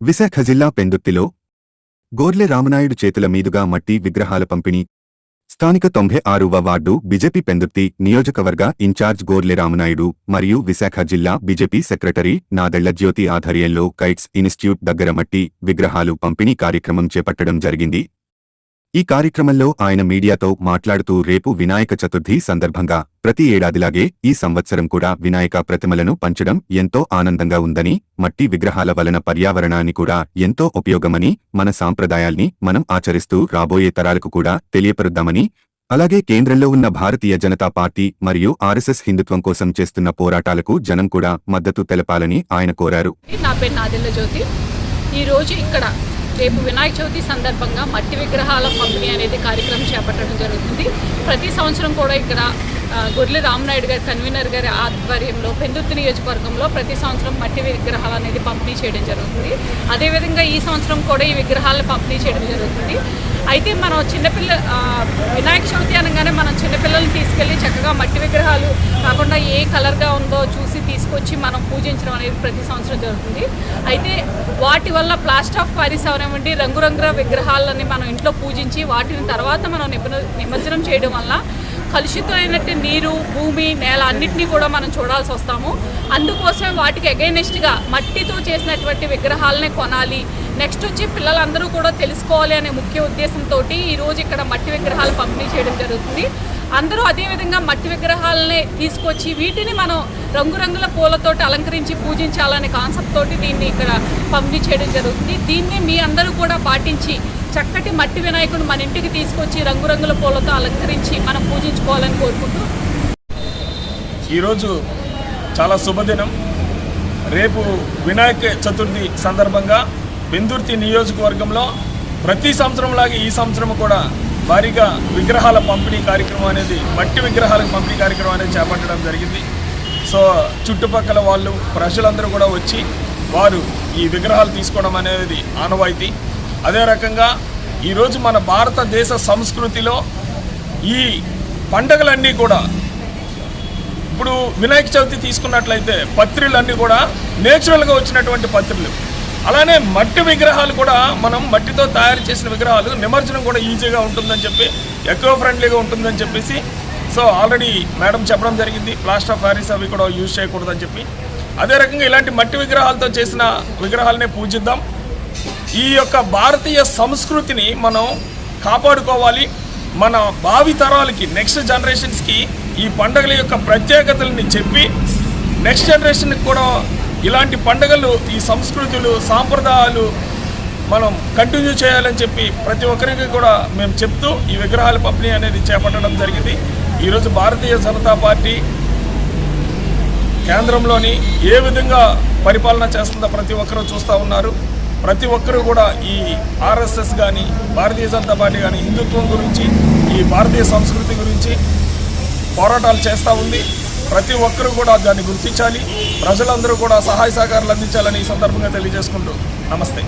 విశాఖ జిల్లా పెందుర్తిలో గోర్లె రామనాయుడు చేతుల మీదుగా మట్టి విగ్రహాల పంపిణీ. స్థానిక తొంభై ఆరువ వార్డు బీజేపీ పెందుర్తి నియోజకవర్గ ఇన్ఛార్జ్ గోర్లె రామనాయుడు మరియు విశాఖ జిల్లా బీజేపీ సెక్రటరీ నాదెళ్ళ జ్యోతి ఆధ్వర్యంలో కైట్స్ ఇన్స్టిట్యూట్ దగ్గర మట్టి విగ్రహాలు పంపిణీ కార్యక్రమం చేపట్టడం జరిగింది. ఈ కార్యక్రమంలో ఆయన మీడియాతో మాట్లాడుతూ రేపు వినాయక చతుర్థి సందర్భంగా ప్రతి ఏడాదిలాగే ఈ సంవత్సరం కూడా వినాయక ప్రతిమలను పంచడం ఎంతో ఆనందంగా ఉందని మట్టి విగ్రహాల వలన పర్యావరణాన్ని కూడా ఎంతో ఉపయోగమని మన సాంప్రదాయాల్ని మనం ఆచరిస్తూ రాబోయే తరాలకు కూడా తెలియపరుద్దామని అలాగే కేంద్రంలో ఉన్న భారతీయ జనతా పార్టీ మరియు ఆర్ఎస్ఎస్ హిందుత్వం కోసం చేస్తున్న పోరాటాలకు జనం కూడా మద్దతు తెలపాలని ఆయన కోరారు. నా పేరు నాదిల్ల జ్యోతి. ఈరోజు ఇక్కడ రేపు వినాయక చవితి సందర్భంగా మట్టి విగ్రహాల పంపిణీ అనేది కార్యక్రమం చేపట్టడం జరుగుతుంది. ప్రతి సంవత్సరం కూడా ఇక్కడ ఆ, రామనాయుడు గారి కన్వీనర్ గారి ఆధ్వర్యంలో పెందుర్తి నియోజకవర్గంలో ప్రతి సంవత్సరం మట్టి విగ్రహాలు అనేది పంపిణీ చేయడం జరుగుతుంది. అదేవిధంగా ఈ సంవత్సరం కూడా ఈ విగ్రహాలను పంపిణీ చేయడం జరుగుతుంది. అయితే మనం చిన్నపిల్ల వినాయక చవితి అనగానే మనం చిన్నపిల్లల్ని తీసుకెళ్ళి చక్కగా మట్టి విగ్రహాలు కాకుండా ఏ కలర్గా తీసుకొచ్చి మనం పూజించడం అనేది ప్రతి సంవత్సరం జరుగుతుంది. అయితే వాటి వల్ల ప్లాస్టర్ ఆఫ్ పారిస్ అవనివ్వండి రంగురంగుల విగ్రహాలని మనం ఇంట్లో పూజించి వాటిని తర్వాత మనం నిమజ్జనం చేయడం వల్ల కలుషితమైనట్టు నీరు భూమి నేల అన్నింటినీ కూడా మనం చూడాల్సి వస్తాము. అందుకోసం వాటికి అగైనెస్ట్గా మట్టితో చేసినటువంటి విగ్రహాలనే కొనాలి. నెక్స్ట్ వచ్చి పిల్లలందరూ కూడా తెలుసుకోవాలి అనే ముఖ్య ఉద్దేశంతో ఈరోజు ఇక్కడ మట్టి విగ్రహాలు పంపిణీ చేయడం జరుగుతుంది. అందరూ అదేవిధంగా మట్టి విగ్రహాలనే తీసుకొచ్చి వీటిని మనం రంగురంగుల పూలతోటి అలంకరించి పూజించాలనే కాన్సెప్ట్ తోటి దీన్ని ఇక్కడ పంపిణీ చేయడం జరుగుతుంది. దీన్ని మీ అందరూ కూడా పాటించి చక్కటి మట్టి వినాయకుడు మన ఇంటికి తీసుకొచ్చి రంగురంగుల పూలతో అలంకరించి మనం పూజించుకోవాలని కోరుకుంటూ ఈరోజు చాలా శుభదినం. రేపు వినాయక చతుర్థి సందర్భంగా బెందుర్తి నియోజకవర్గంలో ప్రతి సంవత్సరంలాగే ఈ సంవత్సరం కూడా భారీగా విగ్రహాల పంపిణీ కార్యక్రమం అనేది మట్టి విగ్రహాల పంపిణీ కార్యక్రమం అనేది చేపట్టడం జరిగింది. సో చుట్టుపక్కల వాళ్ళు ప్రజలందరూ కూడా వచ్చి వారు ఈ విగ్రహాలు తీసుకోవడం అనేది ఆనవాయితీ. అదే రకంగా ఈరోజు మన భారతదేశ సంస్కృతిలో ఈ పండగలన్నీ కూడా ఇప్పుడు వినాయక చవితి తీసుకున్నట్లయితే పత్రికలు అన్నీ కూడా నేచురల్గా వచ్చినటువంటి పత్రికలు. అలానే మట్టి విగ్రహాలు కూడా మనం మట్టితో తయారు చేసిన విగ్రహాలు నిమజ్జనం కూడా ఈజీగా ఉంటుందని చెప్పి ఎక్కువ ఫ్రెండ్లీగా ఉంటుందని చెప్పేసి సో ఆల్రెడీ మేడం చెప్పడం జరిగింది. ప్లాస్టర్ ఆఫ్ ప్యారిస్ అవి కూడా యూజ్ చేయకూడదని చెప్పి. అదే రకంగా ఇలాంటి మట్టి విగ్రహాలతో చేసిన విగ్రహాలనే పూజిద్దాం. ఈ యొక్క భారతీయ సంస్కృతిని మనం కాపాడుకోవాలి. మన భావి తరాలకి నెక్స్ట్ జనరేషన్స్కి ఈ పండుగల యొక్క ప్రత్యేకతల్ని చెప్పి నెక్స్ట్ జనరేషన్కి కూడా ఇలాంటి పండుగలు ఈ సంస్కృతులు సాంప్రదాయాలు మనం కంటిన్యూ చేయాలని చెప్పి ప్రతి ఒక్కరికి కూడా మేము చెప్తూ ఈ విగ్రహాల పంపిణీ అనేది చేపట్టడం జరిగింది. ఈరోజు భారతీయ జనతా పార్టీ కేంద్రంలోని ఏ విధంగా పరిపాలన చేస్తుందో ప్రతి ఒక్కరూ చూస్తూ ఉన్నారు. ప్రతి ఒక్కరూ కూడా ఈ ఆర్ఎస్ఎస్ కానీ భారతీయ జనతా పార్టీ కానీ హిందుత్వం గురించి ఈ భారతీయ సంస్కృతి గురించి పోరాటాలు చేస్తూ ఉంది. ప్రతి ఒక్కరూ కూడా దాన్ని గుర్తించాలి. ప్రజలందరూ కూడా సహాయ సహకారాలు అందించాలని ఈ సందర్భంగా తెలియజేసుకుంటూ నమస్తే.